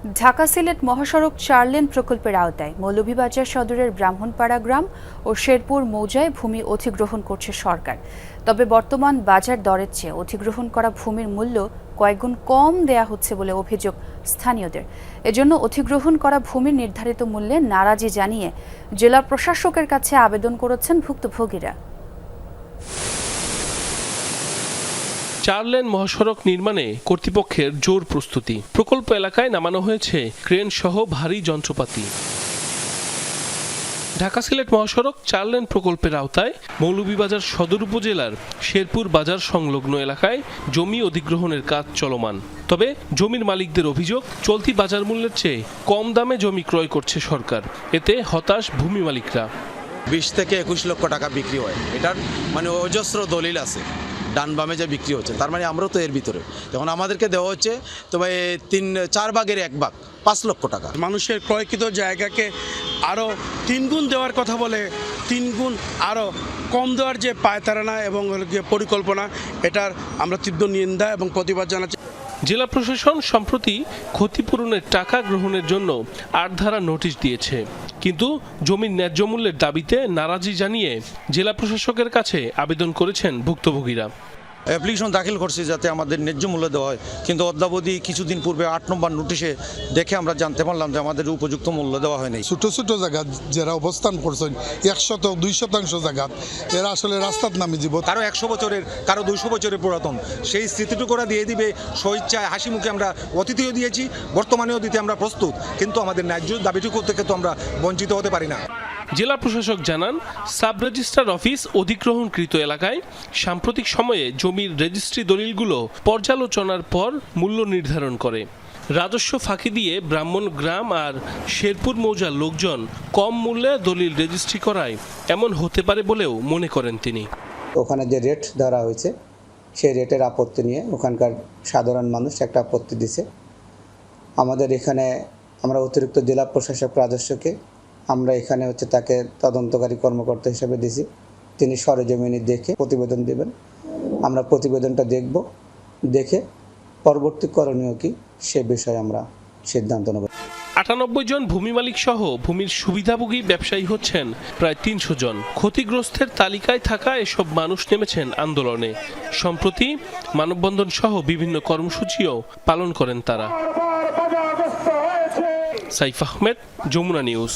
ঢাকা সিলেট মহাসড়ক চার লেন প্রকল্পের আওতায় মৌলভীবাজার সদরের ব্রাহ্মণপাড়া গ্রাম ও শেরপুর মৌজায় ভূমি অধিগ্রহণ করছে সরকার। তবে বর্তমান বাজার দরের চেয়ে অধিগ্রহণ করা ভূমির মূল্য কয়েকগুণ কম দেয়া হচ্ছে বলে অভিযোগ স্থানীয়দের। এজন্য অধিগ্রহণ করা ভূমির নির্ধারিত মূল্যে নারাজি জানিয়ে জেলা প্রশাসকের কাছে আবেদন করেছেন ভুক্তভোগীরা। চার লেন মহাসড়ক নির্মাণে কর্তৃপক্ষের জোর প্রস্তুতি। প্রকল্প এলাকায় নামানো হয়েছে ক্রেন সহ ভারী যন্ত্রপাতি। ঢাকা সিলেট মহাসড়ক চার লেন প্রকল্পের আওতায় মৌলভীবাজার সদর উপজেলার শেরপুর বাজার সংলগ্ন এলাকায় জমি অধিগ্রহণের কাজ চলমান। তবে জমির মালিকদের অভিযোগ, চলতি বাজার মূল্যের চেয়ে কম দামে জমি ক্রয় করছে সরকার। এতে হতাশ ভূমি মালিকরা। বিশ থেকে একুশ লক্ষ টাকা বিক্রি হয়। এটার মানে অজস্র দলিল আছে। ডান বামে যা বিক্রি হচ্ছে, তার মানে আমরাও তো এর ভিতরে। যখন আমাদেরকে দেওয়া হচ্ছে তবে তিন, চার ভাগের এক ভাগ, পাঁচ লক্ষ টাকা। মানুষের ক্রয়কৃত জায়গাকে আরও তিনগুণ দেওয়ার কথা বলে তিনগুণ আরও কম দেওয়ার যে পায়তারানা এবং পরিকল্পনা, এটার আমরা তীব্র নিন্দা এবং প্রতিবাদ জানাচ্ছি। জেলা প্রশাসন সম্প্রতি ক্ষতিপূরণের টাকা গ্রহণের জন্য আট ধারা নোটিশ দিয়েছে। কিন্তু জমির ন্যায্য মূল্যের দাবিতে নারাজি জানিয়ে জেলা প্রশাসকের কাছে আবেদন করেছেন ভুক্তভোগীরা। অ্যাপ্লিকেশন দাখিল করছি যাতে আমাদের ন্যায্য মূল্য দেওয়া হয়। কিন্তু অদ্যাবধি কিছুদিন পূর্বে আট নম্বর নোটিশে দেখে আমরা জানতে পারলাম যে আমাদের উপযুক্ত মূল্য দেওয়া হয়নি ছোট ছোট জায়গা যারা অবস্থান করছেন এক শতক দুই শতাংশ জায়গা এরা আসলে রাস্তাত নামে যাব কারও একশো বছরের কারও দুইশো বছরের পুরাতন। সেই স্মৃতিটুকু ওরা দিয়ে দিবে স্বইচ্ছায় হাসি মুখে আমরা অতিথিও দিয়েছি বর্তমানেও দিতে আমরা প্রস্তুত। কিন্তু আমাদের ন্যায্য দাবিটুকু থেকে তো আমরা বঞ্চিত হতে পারি না। জেলা প্রশাসক জানান সাব রেজিস্ট্রার অফিস অধিগ্রহণকৃত এলাকায় সাম্প্রতিক সময়ে জমির রেজিস্ট্রি দলিলগুলো পর্যালোচনার পর মূল্য নির্ধারণ করে। রাজস্ব ফাঁকি দিয়ে ব্রাহ্মণ গ্রাম আর শেরপুর মৌজার লোকজন কম মূল্যে দলিল রেজিস্ট্রি করায় এমন হতে পারে বলেও মনে করেন তিনি। ওখানে যে রেট ধরা হয়েছে, সেই রেটের আপত্তি নিয়ে ওখানকার সাধারণ মানুষ একটা আপত্তি দিছে। আমাদের এখানে আমরা অতিরিক্ত জেলা প্রশাসক রাজস্বকে আমরা এখানে হচ্ছে তাকে তদন্তকারী কর্মকর্তা হিসেবে দিছি। তিনি সরেজমিনি দেখে প্রতিবেদন দেবেন। আমরা প্রতিবেদনটা দেখব, দেখে পরবর্তী করণীয় কি সে বিষয়ে আমরা সিদ্ধান্ত নেব। আটানব্বই জন ভূমি মালিক সহ ভূমির সুবিধাভোগী ব্যবসায়ী হচ্ছেন প্রায় তিনশো জন। ক্ষতিগ্রস্তের তালিকায় থাকা এসব মানুষ নেমেছেন আন্দোলনে। সম্প্রতি মানববন্ধন সহ বিভিন্ন কর্মসূচিও পালন করেন তারা। সাইফ আহমেদ, যমুনা নিউজ।